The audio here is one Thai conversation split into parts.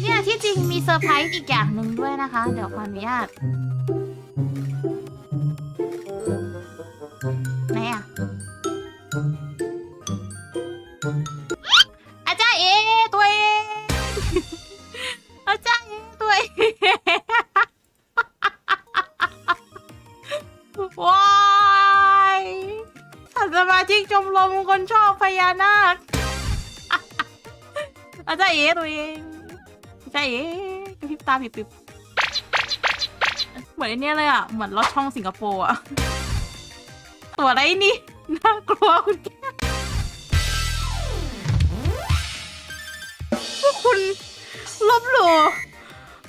เนี่ยที่จริงมีเซอร์ไพรส์อีกอย่างหนึ่งด้วยนะคะ เดี๋ยวขออนุญาตไหนอะอาจารย์เอตัวเองอาจารย์เอตัวเองว้ายท่านสมาชิกชมรมคนชอบพญานาคอาจารย์เอตัวเอง อาจารย์เอกระพริบตาปิบๆเหมือนไอเนี่ยเลยอะ เหมือนรถช่องสิงคโปร์อะ ตัวอะไรนี่ น่ากลัวคุณแก้วพวกคุณลบหลู่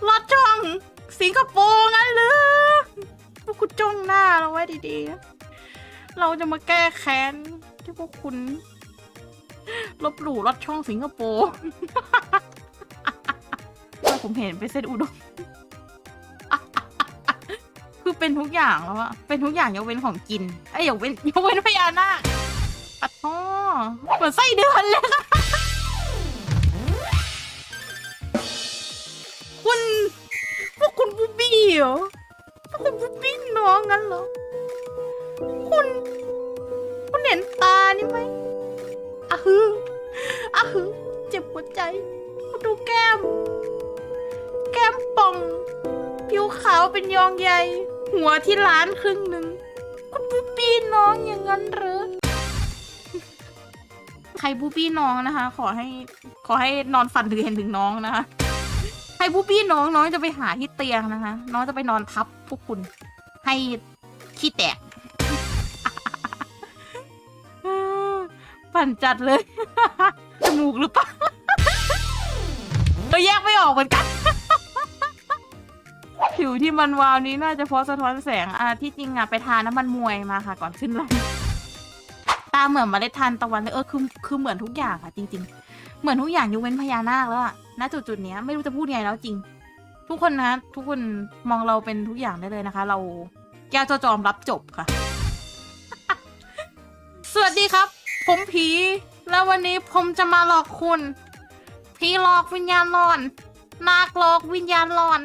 รถช่องสิงคโปร์งั้นหรือพวกคุณจ้องหน้าเราไว้ดีๆ เราจะมาแก้แค้นที่พวกคุณลบหลู่รถช่องสิงคโปร์ ผมเห็นเป็นเส้นอุดมคือเป็นทุกอย่างแล้วอะเป็นทุกอย่างยกเว้นของกินไอ้ยยกเว้นยกเว้นพญานาคปัดท่อเหมือนไส้เดือนเลยค่ะคุณพวกคุณบูบี้เหรอพวกคุณบูบี้น้องงั้นเหรอคุณ คุณเห็นตานี่ไหมอะฮืออะฮือเจ็บหัวใจคุณดูแก้ม ขาวเป็นยองใยหัวที่ล้านครึ่งหนึ่งคุณบูบี้น้องอย่างนั้นเหรอใครบูบี้น้องนะคะ ขอให้ขอให้นอนฝันถึงเห็นถึงน้องนะคะใครบูบี้น้องน้องจะไปหาที่เตียงนะคะ น้องจะไปนอนทับพวกคุณ ให้ขี้แตกปั่นจัดเลย จมูกหรือเปล่าก็แยกไม่ออกเหมือนกัน วที่มันวาวนี้น่าจะเพราะสะท้อนแสงอะที่จริงอะไปทาน้ำมันมวยมาค่ะ ก่อนขึ้นลน์ตาเหมือนเมล็ดทานตะวันเลยเออคือคือเหมือนทุกอย่างค่ะจริง ๆ เหมือนทุกอย่างยกเว้นพญานาคแล้วอะณจุดจุดเนี้ยไม่รู้จะพูดยังไงแล้วจริง ทุกคนนะ ทุกคนมองเราเป็นทุกอย่างได้เลยนะคะ เราแก้วเจ้าจอมรับจบค่ะ สวัสดีครับ ผมผี แล้ววันนี้ผมจะมาหลอกคุณผีหลอกวิญญาณหลอนนาคหลอกวิญญาณหลอน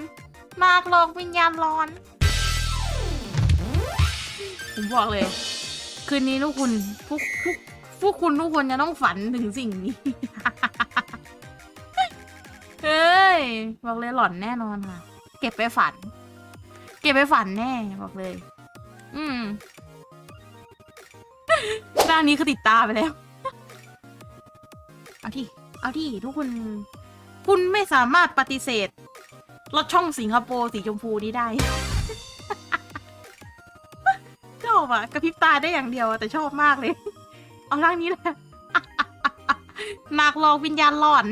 นาคหลอกวิญญาณหลอน ผมบอกเลย คืนนี้ทุกคุณพวกพวกพวกคุณทุกคนจะต้องฝันถึงสิ่งนี้ เฮ้ย บอกเลยหลอนแน่นอนค่ะ เก็บไปฝัน เก็บไปฝันแน่ บอกเลย อืมด้านนี้คือติดตาไปแล้ว เอาที่ เอาที่ทุกคน คุณไม่สามารถปฏิเสธ รถช่องสิงคโปร์สีชมพูนี้ได้ ชอบอะกระพริบตาได้อย่างเดียวอะแต่ชอบมากเลย เอาร่างนี้แหละหนักหลอกวิญญาณหลอน